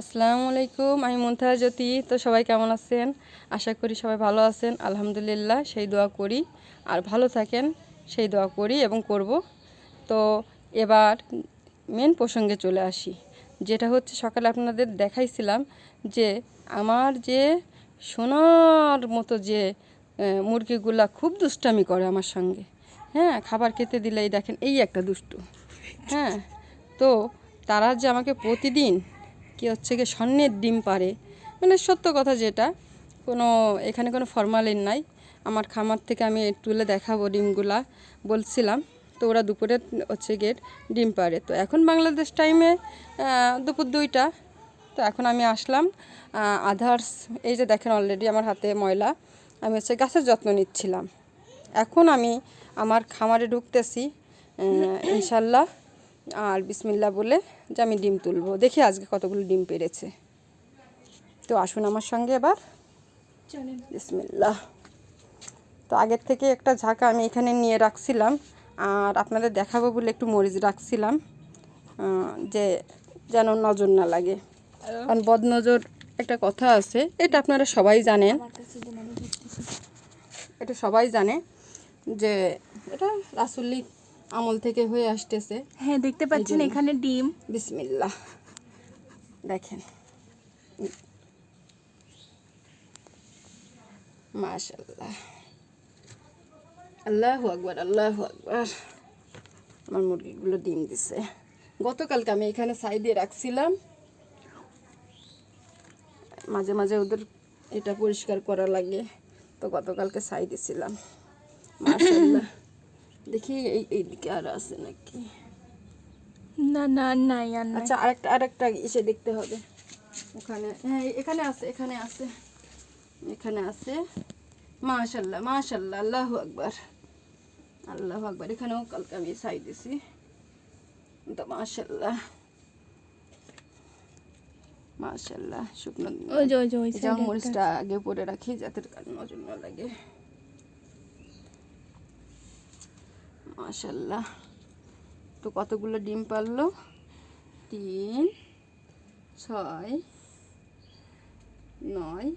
আসসালামু আলাইকুম, আমি মুনতাহা জ্যোতি। তো সবাই কেমন আছেন? আশা করি সবাই ভালো আছেন। আলহামদুলিল্লাহ, সেই দোয়া করি। আর ভালো থাকেন, সেই দোয়া করি এবং করব। তো এবার মেন প্রসঙ্গে চলে আসি। যেটা হচ্ছে, সকালে আপনাদের দেখাইছিলাম যে, আমার যে সোনার মতো যে মুরগিগুলা খুব দুষ্টামি করে আমার সঙ্গে। হ্যাঁ খাবার খেতে দিলেই দেখেন, এই একটা দুষ্টু। হ্যাঁ তো তারা যে আমাকে প্রতিদিন কি হচ্ছে গিয়ে স্বর্ণের ডিম পারে মানে সত্য কথা যেটা, কোনো, এখানে কোনো ফরমালিন নাই। আমার খামার থেকে আমি তুলে দেখাবো ডিমগুলা, বলছিলাম। তো ওরা দুপুরে হচ্ছে গিয়ে ডিম পারে তো এখন বাংলাদেশ টাইমে দুপুর দুইটা। তো এখন আমি আসলাম আদার্স এই যে দেখেন অলরেডি আমার হাতে ময়লা, আমি হচ্ছে গাছের যত্ন নিচ্ছিলাম। এখন আমি আমার খামারে ঢুকতেছি ইনশাল্লাহ। আর বিসমিল্লা বলে যে আমি ডিম তুলবো। দেখি আজকে কতগুলো ডিম পেরেছে। তো আসুন আমার সঙ্গে এবার। বিসমিল্লা তো আগের থেকে একটা ঝাঁকা আমি এখানে নিয়ে রাখছিলাম। আর আপনাদের দেখাবো বলে একটু মরিচ রাখছিলাম যে যেন নজর না লাগে। কারণ বদনজর একটা কথা আছে এটা আপনারা সবাই জানেন। এটা সবাই জানে যে এটা রাসুল্লি আমল থেকে হয়ে আসতেছে। হ্যাঁ দেখতে পাচ্ছেন এখানে ডিম। বিসমিল্লা দেখেন। মাশাল্লাহ আল্লাহু আকবার আল্লাহু আকবার। আমার মুরগিগুলো ডিম দিছে। গতকালকে আমি এখানে সাই দিয়ে রাখছিলাম। মাঝে মাঝে ওদের এটা পরিষ্কার করা লাগে। তো গতকালকে সাই দিছিলাম মাশাল্লাহ দেখি এই এইদিকে আর আছে নাকি? না না নাই আর আচ্ছা আরেকটা আরেকটা এসে দেখতে হবে। ওখানে হ্যাঁ এখানে আছে এখানে আছে। এখানে আছে। মাশাল্লাহ মাশাল্লাহ আল্লাহু আকবার। আল্লাহু আকবার এখানেও কালকে আমি ছাই দিছি। তো মাশাল্লাহ মাশাল্লাহ শুকনো ওই যে ওই যে মরিচটা আগে পরে রাখি যাতে নজর না লাগে। মাশাল্লাহ তো কতগুলো ডিম পারল? তিন, ছয়, নয়,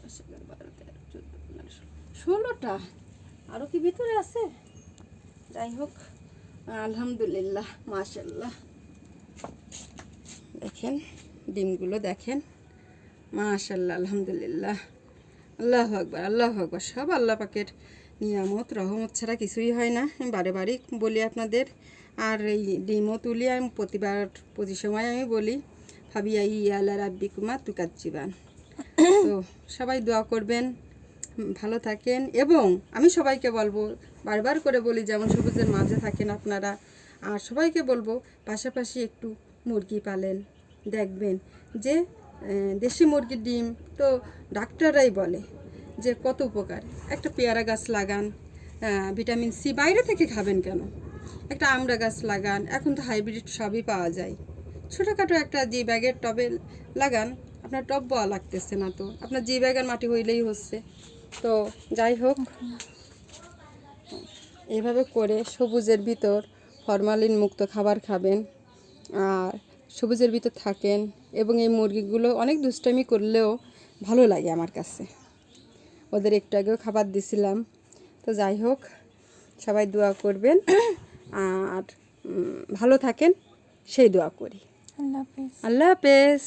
দশ, এগারো, বারো, তেরো, চোদ্দ, পনেরো, ষোলো, ষোলোটা। আরও কি ভিতরে আছে? যাই হোক, আলহামদুলিল্লাহ মাশাল্লাহ দেখেন, ডিমগুলো দেখেন। মাশাল্লাহ আলহামদুলিল্লাহ। আল্লাহ আকবার আল্লাহ আকবার। সব আল্লাহ পাকের নিয়ামত রহমত ছাড়া কিছুই হয় না। আমি বারে বারে বলি আপনাদের। আর এই ডিমও তুলি আমি প্রতিবার প্রতি সময় আমি বলি ভাবিয়া ইয়ালা রাব্বি কুমা তুকাচ্চিবান তো সবাই দোয়া করবেন ভালো থাকেন এবং আমি সবাইকে বলব বারবার করে বলি যেমন সবুজের মাঝে থাকেন আপনারা আর সবাইকে বলব পাশাপাশি একটু মুরগি পালেন দেখবেন যে দেশি মুরগির ডিম তো ডাক্তাররাই বলে। যে কত উপকার। একটা পেয়ারা গাছ লাগান ভিটামিন সি বাইরে থেকে খাবেন কেন? একটা আমড়া গাছ লাগান, এখন তো হাইব্রিড সবই পাওয়া যায়। ছোটোখাটো একটা জি ব্যাগের টবে লাগান, আপনার টব বয়া লাগতেছে না তো। আপনার জি ব্যাগের মাটি হইলেই হচ্ছে। তো যাই হোক এভাবে করে সবুজের ভিতর ফরমালিন মুক্ত খাবার খাবেন। আর সবুজের ভিতর থাকেন এবং এই মুরগিগুলো অনেক দুষ্টামি করলেও ভালো লাগে আমার কাছে। ওদের একটু আগেও খাবার দিছিলাম। তো যাই হোক সবাই দোয়া করবেন। আর ভালো থাকেন সেই দোয়া করি। আল্লাহ হাফেজ। আল্লাহ হাফেজ।